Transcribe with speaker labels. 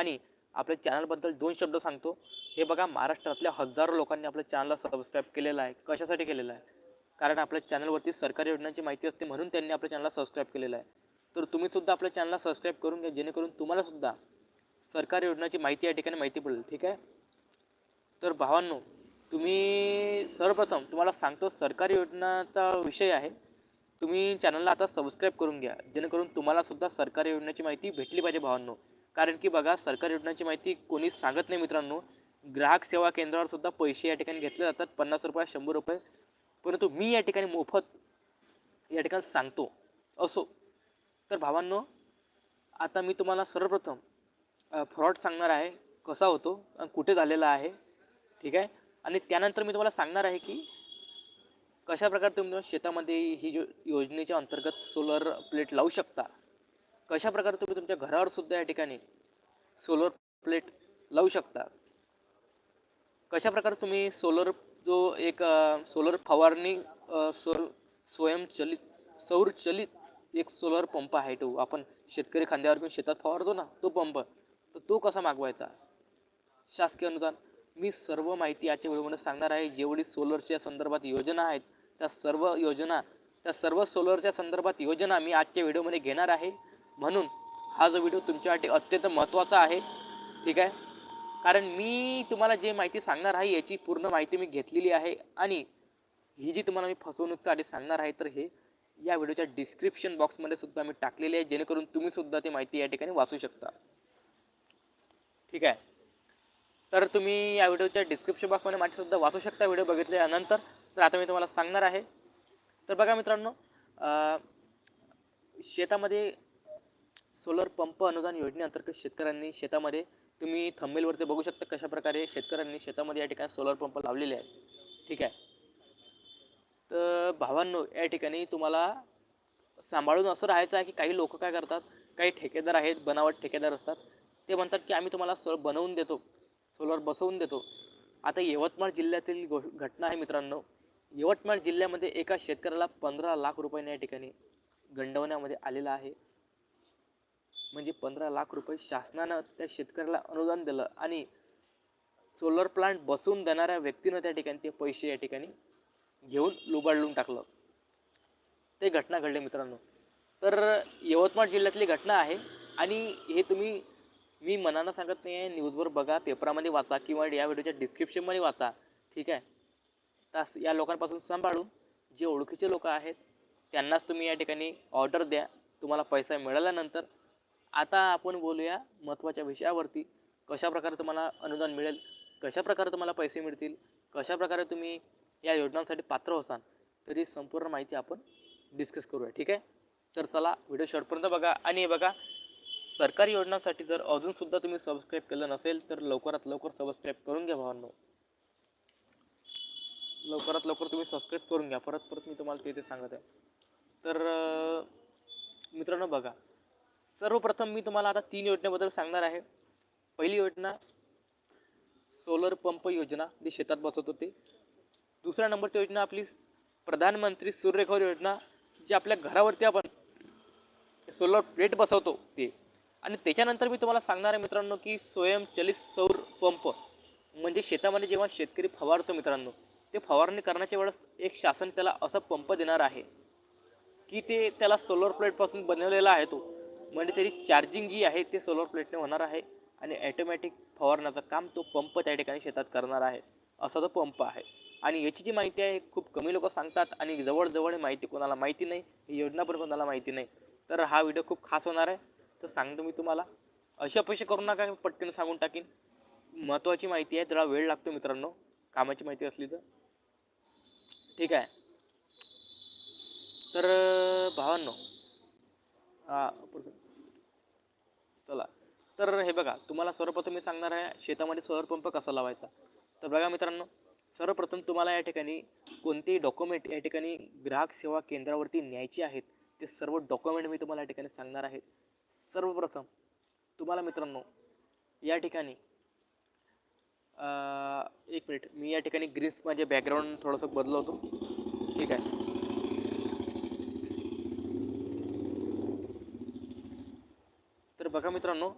Speaker 1: आणि आपल्या चॅनलबद्दल दोन शब्द सांगतो. हे बघा महाराष्ट्रातल्या हजारो लोकांनी आपल्या चॅनलला सबस्क्राईब केलेलं आहे. कशासाठी केलेलं आहे? कारण आपल्या चॅनलवरती सरकारी योजनांची माहिती असते म्हणून त्यांनी आपल्या चॅनलला सबस्क्राईब केलेलं आहे. तर तुम्ही सुद्धा आपल्या चॅनलला सबस्क्राईब करून घ्या जेणेकरून तुम्हाला सुद्धा सरकारी योजनाची माहिती या ठिकाणी माहिती पडेल. ठीक आहे? तर भावांनो तुम्ही सर्वप्रथम तुम्हाला सांगतो सरकारी योजनाचा विषय आहे. तुम्ही चॅनलला आता सबस्क्राईब करून घ्या. जेणेकरून तुम्हाला सुद्धा सरकारी योजनेची माहिती भेटली पाहिजे भावांनो. कारण की बघा सरकारी योजनांची माहिती कोणीच सांगत नाही मित्रांनो. ग्राहक सेवा केंद्रावर सुद्धा पैसे या ठिकाणी घेतले जातात पन्नास रुपये शंभर रुपये. परंतु मी या ठिकाणी मोफत या ठिकाणी सांगतो. असो. तर भावांनो आता मी तुम्हाला सर्वप्रथम फ्रॉड सांगणार आहे कसा होतो आणि कुठे झालेला आहे ठीक आहे? आणि त्यानंतर मी तुम्हाला सांगणार आहे की कशा प्रकारे तुम्ही शेतामध्ये ही जो योजनेच्या अंतर्गत सोलर प्लेट लावू शकता कशा प्रकारे तुम्ही तुमच्या घरावर सुद्धा या ठिकाणी सोलर प्लेट लावू शकता? कशा प्रकारे तुम्ही सोलर जो एक सोलर फवारणी सोल स्वयंचलित सौरचलित एक सोलर पंप आहे तो. आपण शेतकरी खांद्यावर घेऊन शेतात फवारतो ना तो पंप तर तो कसा मागवायचा? शासकीय अनुदान. मी सर्व माहिती आजच्या व्हिडिओमध्ये सांगणार आहे. जेवढी सोलरच्या संदर्भात योजना आहेत त्या सर्व योजना त्या सर्व सोलरच्या संदर्भात योजना मी आजच्या व्हिडिओमध्ये घेणार आहे. म्हणून हा जो व्हिडिओ तुमच्यासाठी अत्यंत महत्त्वाचा आहे ठीक आहे? कारण मी तुम्हाला जे माहिती सांगणार आहे याची पूर्ण माहिती मी घेतलेली आहे आणि ही जी तुम्हाला मी फसवणूकसाठी सांगणार आहे तर हे या व्हिडिओच्या डिस्क्रिप्शन बॉक्समध्ये सुद्धा मी टाकलेली आहे जेणेकरून तुम्ही सुद्धा ती माहिती या ठिकाणी वाचू शकता. ठीक आहे? तर तुम्ही या व्हिडिओच्या डिस्क्रिप्शन बॉक्समध्ये माहिती सुद्धा वाचू शकता व्हिडिओ बघितल्यानंतर तर आता मी तुम्हाला सांगणार आहे. तर बघा मित्रांनो शेतामध्ये सोलर पंप अनुदान योजनेअंतर्गत शेतकऱ्यांनी शेतामध्ये तुम्ही थंबेलवरती बघू शकता कशा प्रकारे शेतकऱ्यांनी शेतामध्ये या ठिकाणी सोलर पंप लावलेले आहेत. ठीक आहे? तर भावांनो या ठिकाणी तुम्हाला सांभाळून असं राहायचं आहे की काही लोक काय करतात काही ठेकेदार आहेत बनावट ठेकेदार असतात ते म्हणतात की आम्ही तुम्हाला सोल बनवून देतो सोलर बसवून देतो. आता यवतमाळ जिल्ह्यातील गो घटना आहे मित्रांनो. यवतमाळ जिल्ह्यामध्ये एका शेतकऱ्याला पंधरा लाख रुपयांनी या ठिकाणी गंडवण्यामध्ये आलेला आहे. म्हणजे पंधरा लाख रुपये शासनानं त्या शेतकऱ्याला अनुदान दिलं आणि सोलर प्लांट बसवून देणाऱ्या व्यक्तीनं त्या ठिकाणी ते पैसे या ठिकाणी घेऊन लुबाडलून टाकलं. ते घटना घडली मित्रांनो. तर यवतमाळ जिल्ह्यातली घटना आहे आणि हे तुम्ही मी मनानं सांगत नाही आहे. न्यूजवर बघा पेपरामध्ये वाचा किंवा या व्हिडिओच्या डिस्क्रिप्शनमध्ये वाचा. ठीक आहे? तास या लोकांपासून सांभाळून जे ओळखीचे लोक आहेत त्यांनाच तुम्ही या ठिकाणी ऑर्डर द्या. तुम्हाला पैसा मिळाल्यानंतर आता आपण बोलूया महत्त्वाच्या विषयावरती. कशा प्रकारे तुम्हाला अनुदान मिळेल? कशा प्रकारे तुम्हाला पैसे मिळतील? कशा प्रकारे तुम्ही या योजनांसाठी पात्र असाल? तर ही संपूर्ण माहिती आपण डिस्कस करूया ठीक आहे? तर चला व्हिडिओ शेवटपर्यंत बघा. आणि हे बघा सरकारी योजनांसाठी जर अजूनसुद्धा तुम्ही सबस्क्राईब केलं नसेल तर लवकरात लवकर सबस्क्राईब करून घ्या भावांनो. लवकरात लवकर तुम्ही सबस्क्राईब करून घ्या. परत परत मी तुम्हाला ते ते सांगत आहे. तर मित्रांनो बघा सर्वप्रथम मी तुम्हाला आता तीन योजनेबद्दल सांगणार आहे. पहिली योजना सोलर पंप योजना जी शेतात बसवत होती. दुसऱ्या नंबरची योजना आपली प्रधानमंत्री सूर्यघर योजना जी आपल्या घरावरती आपण सोलर प्लेट बसवतो ते. आणि त्याच्यानंतर मी तुम्हाला सांगणार आहे मित्रांनो की स्वयंचलित सौर पंप म्हणजे शेतामध्ये जेव्हा शेतकरी फवारतो मित्रांनो ते फवारणी करण्याच्या वेळेस एक शासन त्याला असा पंप देणार आहे की ते त्याला सोलर प्लेटपासून बनवलेला आहे तो. म्हणजे त्याची चार्जिंग जी आहे ते सोलर प्लेटने होणार आहे आणि ॲटोमॅटिक फवारण्याचं काम तो पंप त्या ठिकाणी शेतात करणार आहे. असा तो पंप आहे. आणि याची जी माहिती आहे खूप कमी लोक सांगतात आणि जवळजवळ माहिती कोणाला माहिती नाही ही योजना पण कोणाला माहिती नाही. तर हा व्हिडिओ खूप खास होणार आहे. तर सांगतो मी तुम्हाला. अशी अपेक्षा करू नका मी पटकन सांगून टाकीन. महत्त्वाची माहिती आहे त्याला वेळ लागतो मित्रांनो. कामाची माहिती असली तर. ठीक आहे. तर भावांनो हा चला. तर हे बघा तुम्हाला सर्वप्रथम मी सांगणार आहे शेतामध्ये सोलर पंप कसा लावायचा? तर बघा मित्रांनो सर्वप्रथम तुम्हाला या ठिकाणी कोणतेही डॉक्युमेंट या ठिकाणी ग्राहक सेवा केंद्रावरती न्यायचे आहेत ते सर्व डॉक्युमेंट मी तुम्हाला या ठिकाणी सांगणार आहे. सर्वप्रथम तुम्हाला मित्रांनो या ठिकाणी एक मिनिट मी या ठिकाणी ग्रीन्स माझे बॅकग्राऊंड थोडंसं बदलवतो. ठीक आहे. बघा मित्रांनो